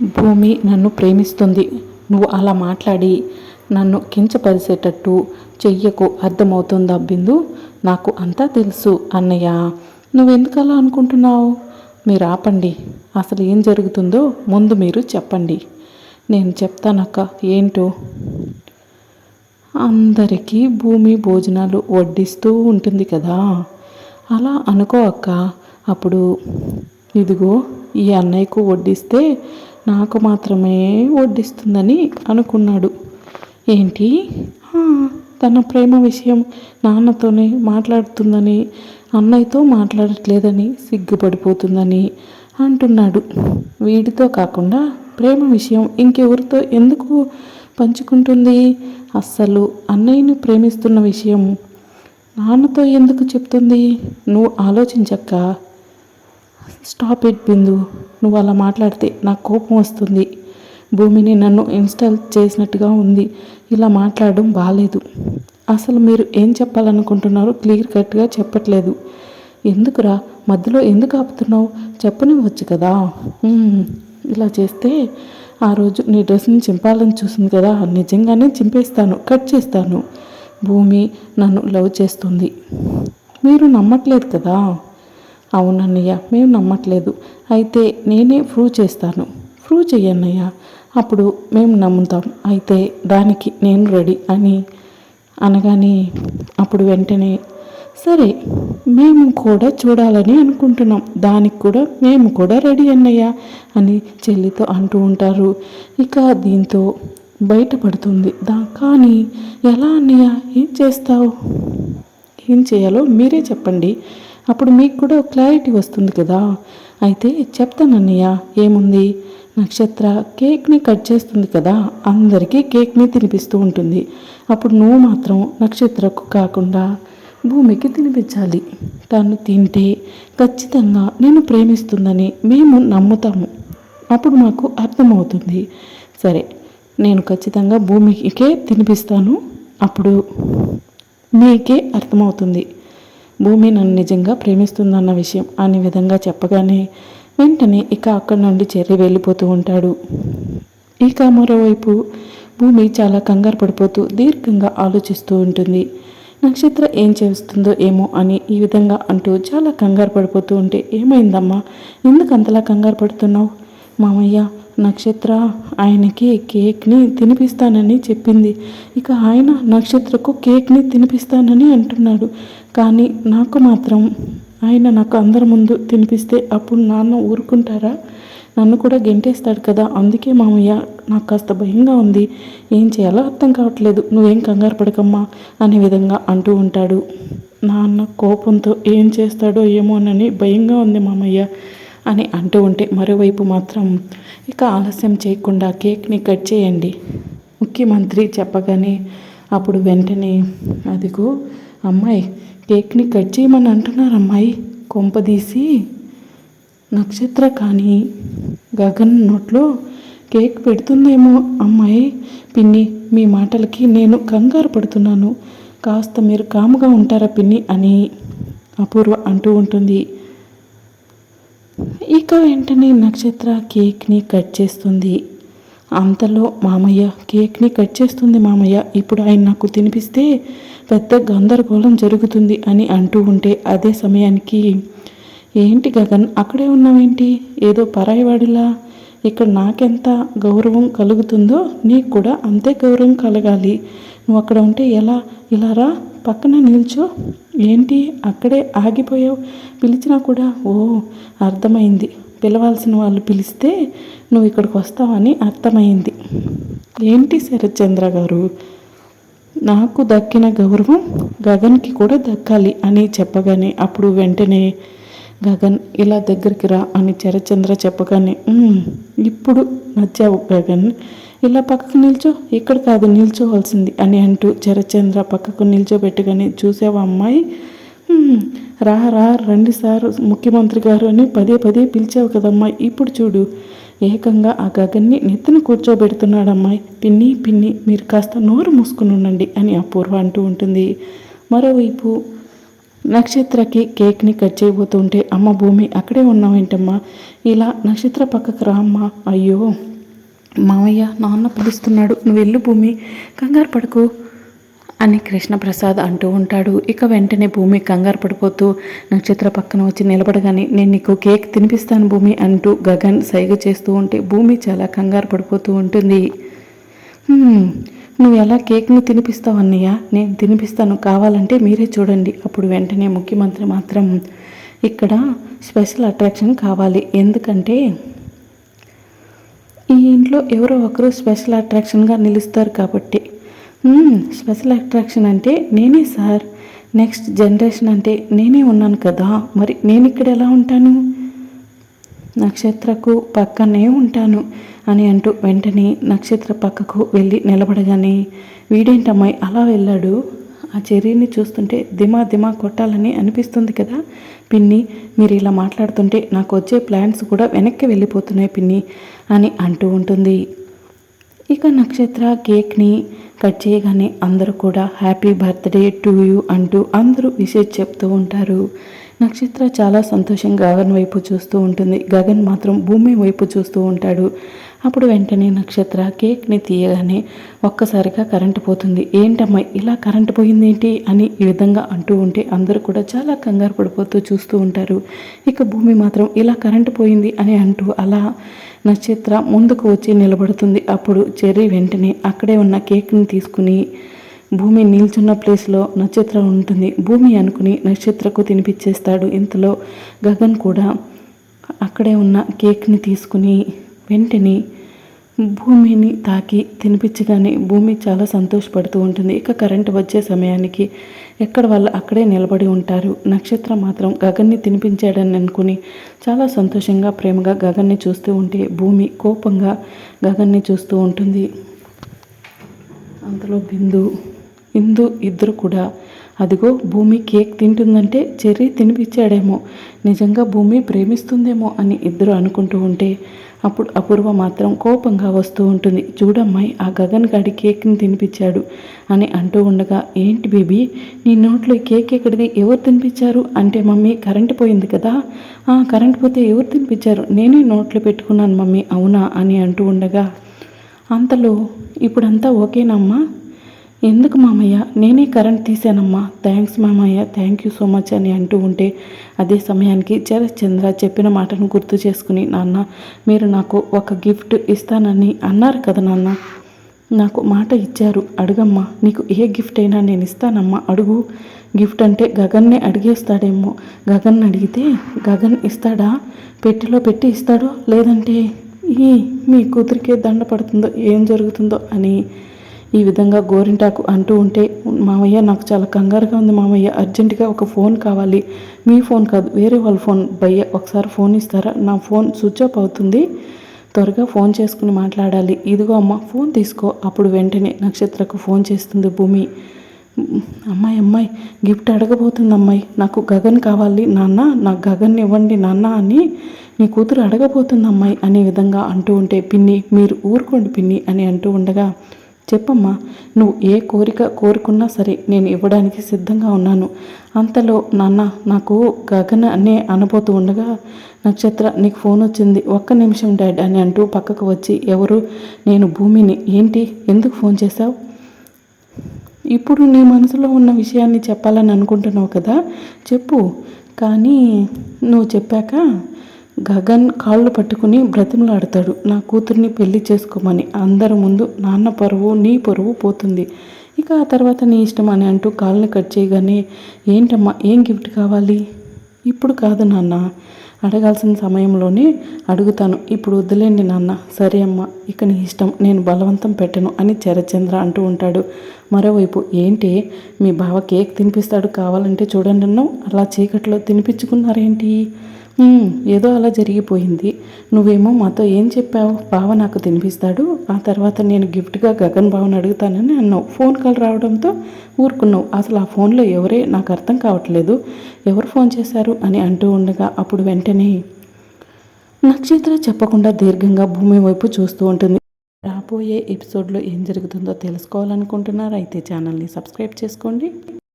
భూమి నన్ను ప్రేమిస్తుంది. నువ్వు అలా మాట్లాడి నన్ను కించపరిచేటట్టు చెయ్యకు అర్థమవుతుందా బిందు? నాకు అంతా తెలుసు అన్నయ్య. నువ్వెందుకు అలా అనుకుంటున్నావు? మీరు ఆపండి అసలు ఏం జరుగుతుందో ముందు మీరు చెప్పండి. నేను చెప్తానక్క ఏంటో? అందరికీ భూమి భోజనాలు వడ్డిస్తూ ఉంటుంది కదా. అలా అనుకో అక్క. అప్పుడు ఇదిగో ఈ అన్నయ్యకు వడ్డిస్తే నాకు మాత్రమే వడ్డిస్తుందని అనుకున్నాడు. ఏంటి? తన ప్రేమ విషయం నాన్నతోనే మాట్లాడుతుందని అన్నయ్యతో మాట్లాడట్లేదని సిగ్గుపడిపోతుందని అంటున్నాడు. వీడితో కాకుండా ప్రేమ విషయం ఇంకెవరితో ఎందుకు పంచుకుంటుంది? అస్సలు అన్నయ్యను ప్రేమిస్తున్న విషయం నాన్నతో ఎందుకు చెప్తుంది? నువ్వు ఆలోచించక్క. స్టాప్ ఇట్ బిందు నువ్వు అలా మాట్లాడితే నాకు కోపం వస్తుంది. భూమిని నన్ను ఇన్స్టాల్ చేసినట్టుగా ఉంది. ఇలా మాట్లాడడం బాగాలేదు అసలు మీరు ఏం చెప్పాలనుకుంటున్నారో క్లియర్ కట్గా చెప్పట్లేదు. ఎందుకురా? మధ్యలో ఎందుకు ఆపుతున్నావు? చెప్పనివ్వచ్చు కదా? ఇలా చేస్తే ఆ రోజు నీ డ్రెస్ని చింపాలని చూసింది కదా? నిజంగానే చింపేస్తాను కట్ చేస్తాను. భూమి నన్ను లవ్ చేస్తుంది. మీరు నమ్మట్లేదు కదా? అవునన్నయ్య మేము నమ్మట్లేదు. అయితే నేనే ప్రూవ్ చేస్తాను. ప్రూవ్ చెయ్యన్నయ్య. అప్పుడు మేము నమ్ముతాం. అయితే దానికి నేను రెడీ అని అనగానే అప్పుడు వెంటనే సరే మేము కూడా చూడాలని అనుకుంటున్నాం. దానికి కూడా మేము కూడా రెడీ అన్నయ్య అని చెల్లితో అంటూ ఉంటారు. ఇక దీంతో బయటపడుతుంది. దా కానీ ఎలా అన్నయ్య? ఏం చేస్తావు? ఏం చేయాలో మీరే చెప్పండి. అప్పుడు మీకు కూడా క్లారిటీ వస్తుంది కదా. అయితే చెప్తానన్నయ్య ఏముంది? నక్షత్ర కేక్ని కట్ చేస్తుంది కదా. అందరికీ కేక్ని తినిపిస్తూ ఉంటుంది. అప్పుడు నువ్వు మాత్రం నక్షత్రకు కాకుండా భూమికి తినిపించాలి. తను తింటే ఖచ్చితంగా నేను ప్రేమిస్తుందని మేము నమ్ముతాము. అప్పుడు మాకు అర్థమవుతుంది. సరే నేను ఖచ్చితంగా భూమికే తినిపిస్తాను. అప్పుడు మీకే అర్థమవుతుంది. భూమి నన్ను నిజంగా ప్రేమిస్తుందన్న విషయం అనే విధంగా చెప్పగానే వెంటనే ఇక అక్కడి నుండి చెర్రి వెళ్ళిపోతూ ఉంటాడు. ఇక మరోవైపు భూమి చాలా కంగారు పడిపోతూ దీర్ఘంగా ఆలోచిస్తూ ఉంటుంది. నక్షత్ర ఏం చేస్తుందో ఏమో అని ఈ విధంగా అంటూ చాలా కంగారు పడిపోతూ ఉంటే ఏమైందమ్మా? ఎందుకు అంతలా కంగారు పడుతున్నావు? మామయ్య నక్షత్ర ఆయనకి కేక్ని తినిపిస్తానని చెప్పింది. ఇక ఆయన నక్షత్రకు కేక్ని తినిపిస్తానని అంటున్నాడు. కానీ నాకు మాత్రం ఆయన నాకు అందరి ముందు తినిపిస్తే అప్పుడు నాన్న ఊరుకుంటారా? నన్ను కూడా గెంటేస్తాడు కదా. అందుకే మామయ్య నాకు కాస్త భయంగా ఉంది. ఏం చేయాలో అర్థం కావట్లేదు. నువ్వేం కంగారు పడకమ్మా అనే విధంగా అంటూ ఉంటాడు. నాన్న కోపంతో ఏం చేస్తాడో ఏమోనని భయంగా ఉంది మామయ్య. అని అంటూ ఉంటే మరోవైపు మాత్రం ఇక ఆలస్యం చేయకుండా కేక్ని కట్ చేయండి. ముఖ్యమంత్రి చెప్పగానే అప్పుడు వెంటనే అదిగో అమ్మాయి కేక్ని కట్ చేయమని అంటున్నారు అమ్మాయి కొంపదీసి నక్షత్ర కానీ గగన్ నోట్లో కేక్ పెడుతుందేమో అమ్మాయి. పిన్ని మీ మాటలకి నేను కంగారు పడుతున్నాను. కాస్త మీరు కాముగా ఉంటారా పిన్ని అని అపూర్వ అంటూ ఉంటుంది. ఇక వెంటనే నక్షత్ర కేక్ని కట్ చేస్తుంది. అంతలో మామయ్య కేక్ని కట్ చేస్తుంది మామయ్య. ఇప్పుడు ఆయన నాకు తినిపిస్తే పెద్ద గందరగోళం జరుగుతుంది అని అంటూ ఉంటే అదే సమయానికి ఏంటి గగన్ అక్కడే ఉన్నావేంటి? ఏదో పరాయివాడిలా? ఇక్కడ నాకెంత గౌరవం కలుగుతుందో నీకు కూడా అంతే గౌరవం కలగాలి. నువ్వు అక్కడ ఉంటే ఎలా? ఇలా రా. పక్కన నిల్చో. ఏంటి? అక్కడే ఆగిపోయావు. పిలిచినా కూడా ఓ అర్థమైంది. పిలవాల్సిన వాళ్ళు పిలిస్తే నువ్వు ఇక్కడికి వస్తావని అర్థమైంది. ఏంటి శరత్చంద్ర గారు? నాకు దక్కిన గౌరవం గగన్కి కూడా దక్కాలి అని చెప్పగానే అప్పుడు వెంటనే గగన్ ఇలా దగ్గరికి రా అని చరచంద్ర చెప్పగానే ఇప్పుడు నచ్చావు గగన్. ఇలా పక్కకు నిల్చో ఇక్కడ కాదు నిల్చోవలసింది అని అంటూ చరచంద్ర పక్కకు నిల్చోబెట్టుకొని చూసావా అమ్మాయి? రా రా రండి సార్ ముఖ్యమంత్రి గారు అని పదే పదే పిలిచావు కదమ్మా ఇప్పుడు చూడు ఏకంగా ఆ గగన్ని నెత్తిన కూర్చోబెడుతున్నాడు అమ్మాయి. పిన్ని పిన్ని మీరు కాస్త నోరు మూసుకుని ఉండండి అని అపూర్వ అంటూ ఉంటుంది. మరోవైపు నక్షత్రకి కేక్ని కట్ చేయబోతుంటే అమ్మ భూమి అక్కడే ఉన్నావేంటమ్మా? ఇలా నక్షత్ర పక్కకు రా అయ్యో మావయ్య నాన్న పిలుస్తున్నాడు నువ్వు వెళ్ళు భూమి కంగారు పడుకో అని కృష్ణప్రసాద్ అంటూ ఉంటాడు. ఇక వెంటనే భూమి కంగారు పడిపోతూ నక్షత్ర పక్కన వచ్చి నిలబడగానే నేను నీకు కేక్ తినిపిస్తాను భూమి అంటూ గగన్ సైగ చేస్తూ ఉంటే భూమి చాలా కంగారు పడిపోతూ ఉంటుంది. నువ్వు ఎలా కేక్ని తినిపిస్తావు అన్నయ్య? నేను తినిపిస్తాను కావాలంటే మీరే చూడండి అప్పుడు వెంటనే ముఖ్యమంత్రి మాత్రం ఇక్కడ స్పెషల్ అట్రాక్షన్ కావాలి ఎందుకంటే ఈ ఇంట్లో ఎవరో ఒకరు స్పెషల్ అట్రాక్షన్గా నిలుస్తారు కాబట్టి. స్పెషల్ అట్రాక్షన్ అంటే నేనే సార్. నెక్స్ట్ జనరేషన్ అంటే నేనే ఉన్నాను కదా మరి నేను ఇక్కడ ఎలా ఉంటాను? నక్షత్రకు పక్కనే ఉంటాను అని అంటూ వెంటనే నక్షత్ర పక్కకు వెళ్ళి నిలబడగానే వీడేంటమ్మాయి అలా వెళ్ళాడు? ఆ చెర్రీని చూస్తుంటే దిమా దిమా కొట్టాలని అనిపిస్తుంది కదా పిన్ని మీరు ఇలా మాట్లాడుతుంటే నాకు వచ్చే ప్లాన్స్ కూడా వెనక్కి వెళ్ళిపోతున్నాయి పిన్ని అని అంటూ ఉంటుంది. ఇక నక్షత్ర కేక్ని కట్ చేయగానే అందరూ కూడా హ్యాపీ బర్త్డే టు యూ అంటూ అందరూ విషెస్ చెప్తూ ఉంటారు. నక్షత్ర చాలా సంతోషంగా గగన్ వైపు చూస్తూ ఉంటుంది. గగన్ మాత్రం భూమి వైపు చూస్తూ ఉంటాడు. అప్పుడు వెంటనే నక్షత్ర కేక్ని తీయగానే ఒక్కసారిగా కరెంటు పోతుంది. ఏంటమ్మా ఇలా కరెంటు పోయింది ఏంటి అని ఈ విధంగా అంటూ ఉంటే అందరూ కూడా చాలా కంగారు పడిపోతూ చూస్తూ ఉంటారు. ఇక భూమి మాత్రం ఇలా కరెంటు పోయింది? అని అంటూ అలా నక్షత్ర ముందుకు వచ్చి నిలబడుతుంది. అప్పుడు చెర్రీ వెంటనే అక్కడే ఉన్న కేక్ని తీసుకుని భూమి నిల్చున్న ప్లేస్లో నక్షత్రం ఉంటుంది. భూమి అనుకుని నక్షత్రకు తినిపించేస్తాడు ఇంతలో గగన్ కూడా అక్కడే ఉన్న కేక్ని తీసుకుని వెంటనే భూమిని తాకి తినిపించగానే భూమి చాలా సంతోషపడుతూ ఉంటుంది. ఇక కరెంటు వచ్చే సమయానికి ఎక్కడ వాళ్ళు అక్కడే నిలబడి ఉంటారు. నక్షత్రం మాత్రం గగన్ని తినిపించాడని అనుకుని చాలా సంతోషంగా ప్రేమగా గగన్ని చూస్తూ ఉంటే భూమి కోపంగా గగన్ని చూస్తూ ఉంటుంది. అంతలో బిందు ఇందు ఇద్దరు కూడా అదిగో భూమి కేక్ తింటుందంటే చెర్రీ తినిపించాడేమో నిజంగా భూమి ప్రేమిస్తుందేమో అని ఇద్దరు అనుకుంటూ ఉంటే అప్పుడు అపూర్వ మాత్రం కోపంగా వస్తూ ఉంటుంది. చూడమ్మాయి ఆ గగన్ గాడి కేక్ని తినిపించాడు అని అంటూ ఉండగా ఏంటి బేబీ నీ నోట్లో కేక్ ఎక్కడిది? ఎవరు తినిపించారు అంటే మమ్మీ కరెంట్ పోయింది కదా? "ఆ, కరెంట్ పోతే ఎవరు తినిపించారు నేనే నోట్లో పెట్టుకున్నాను మమ్మీ అవునా అని అంటూ ఉండగా అంతలో ఇప్పుడంతా ఓకేనమ్మా ఎందుకు మామయ్య? నేనే కరెంట్ తీసానమ్మా థ్యాంక్స్ మామయ్య. థ్యాంక్ యూ సో మచ్ అని అంటూ ఉంటే అదే సమయానికి చంద్ర చెప్పిన మాటను గుర్తు చేసుకుని నాన్న మీరు నాకు ఒక గిఫ్ట్ ఇస్తానని అన్నారు కదా నాన్న. నాకు మాట ఇచ్చారు. అడుగమ్మా నీకు ఏ గిఫ్ట్ అయినా నేను ఇస్తానమ్మా. అడుగు. గిఫ్ట్ అంటే గగన్నే అడిగేస్తాడేమో. గగన్ అడిగితే గగన్ ఇస్తాడా? పెట్టెలో పెట్టి ఇస్తాడో? లేదంటే ఈ మీ కూతురికే దండ పడుతుందో? ఏం జరుగుతుందో? అని ఈ విధంగా గోరింటాకు అంటూ ఉంటే మామయ్య నాకు చాలా కంగారుగా ఉంది మామయ్య. అర్జెంటుగా ఒక ఫోన్ కావాలి. మీ ఫోన్ కాదు వేరే వాళ్ళ ఫోన్. భయ్య ఒకసారి ఫోన్ ఇస్తారా? నా ఫోన్ స్విచ్ ఆఫ్ అవుతుంది. త్వరగా ఫోన్ చేసుకుని మాట్లాడాలి. ఇదిగో అమ్మ ఫోన్ తీసుకో. అప్పుడు వెంటనే నక్షత్రకు ఫోన్ చేస్తుంది భూమి. అమ్మాయి అమ్మాయి గిఫ్ట్ అడగబోతుంది అమ్మాయి. నాకు గగన్ కావాలి. నాన్న నాకు గగన్ ఇవ్వండి నాన్న అని నీ కూతురు అడగబోతుంది అమ్మాయి అనే విధంగా అంటూ ఉంటే పిన్ని మీరు ఊరుకోండి పిన్ని అని అంటూ ఉండగా చెప్పమ్మా నువ్వు ఏ కోరిక కోరుకున్నా సరే నేను ఇవ్వడానికి సిద్ధంగా ఉన్నాను. అంతలో నాన్న నాకు గగన అనే అనబోతూ ఉండగా నక్షత్ర నీకు ఫోన్ వచ్చింది. ఒక్క నిమిషం డాడ్ అని అంటూ పక్కకు వచ్చి ఎవరు? నేను భూమిని. ఏంటి? ఎందుకు ఫోన్ చేశావు? ఇప్పుడు నీ మనసులో ఉన్న విషయాన్ని చెప్పాలని అనుకుంటున్నావు కదా? చెప్పు. కానీ నువ్వు చెప్పాక గగన్ కాళ్ళు పట్టుకుని బ్రతిమలాడతాడు. నా కూతుర్ని పెళ్ళి చేసుకోమని. అందరి ముందు నాన్న పరువు నీ పరువు పోతుంది. ఇక ఆ తర్వాత నీ ఇష్టం అని అంటూ కాళ్ళని కట్ చేయగానే ఏంటమ్మా ఏం గిఫ్ట్ కావాలి? ఇప్పుడు కాదు నాన్న. అడగాల్సిన సమయంలోనే అడుగుతాను. ఇప్పుడు వద్దులేండి నాన్న. సరే అమ్మ ఇక నీ ఇష్టం. నేను బలవంతం పెట్టను అని చరచంద్ర అంటూ ఉంటాడు. మరోవైపు ఏంటి? మీ బావ కేక్ తినిపిస్తాడు కావాలంటే చూడండి అన్నావు అలా చీకట్లో తినిపించుకున్నారేంటి? ఏదో అలా జరిగిపోయింది. నువ్వేమో మాతో ఏం చెప్పావు? బావ నాకు తినిపిస్తాడు. ఆ తర్వాత నేను గిఫ్ట్గా గగన్ బావని అడుగుతానని అన్నావు. ఫోన్ కాల్ రావడంతో ఊరుకున్నావు. అసలు ఆ ఫోన్లో ఎవరే? నాకు అర్థం కావట్లేదు. ఎవరు ఫోన్ చేశారు? అని అంటూ ఉండగా అప్పుడు వెంటనే నక్షత్ర చెప్పకుండా దీర్ఘంగా భూమి వైపు చూస్తూ ఉంటుంది. రాబోయే ఎపిసోడ్లో ఏం జరుగుతుందో తెలుసుకోవాలనుకుంటున్నారా? అయితే ఛానల్ని సబ్స్క్రైబ్ చేసుకోండి.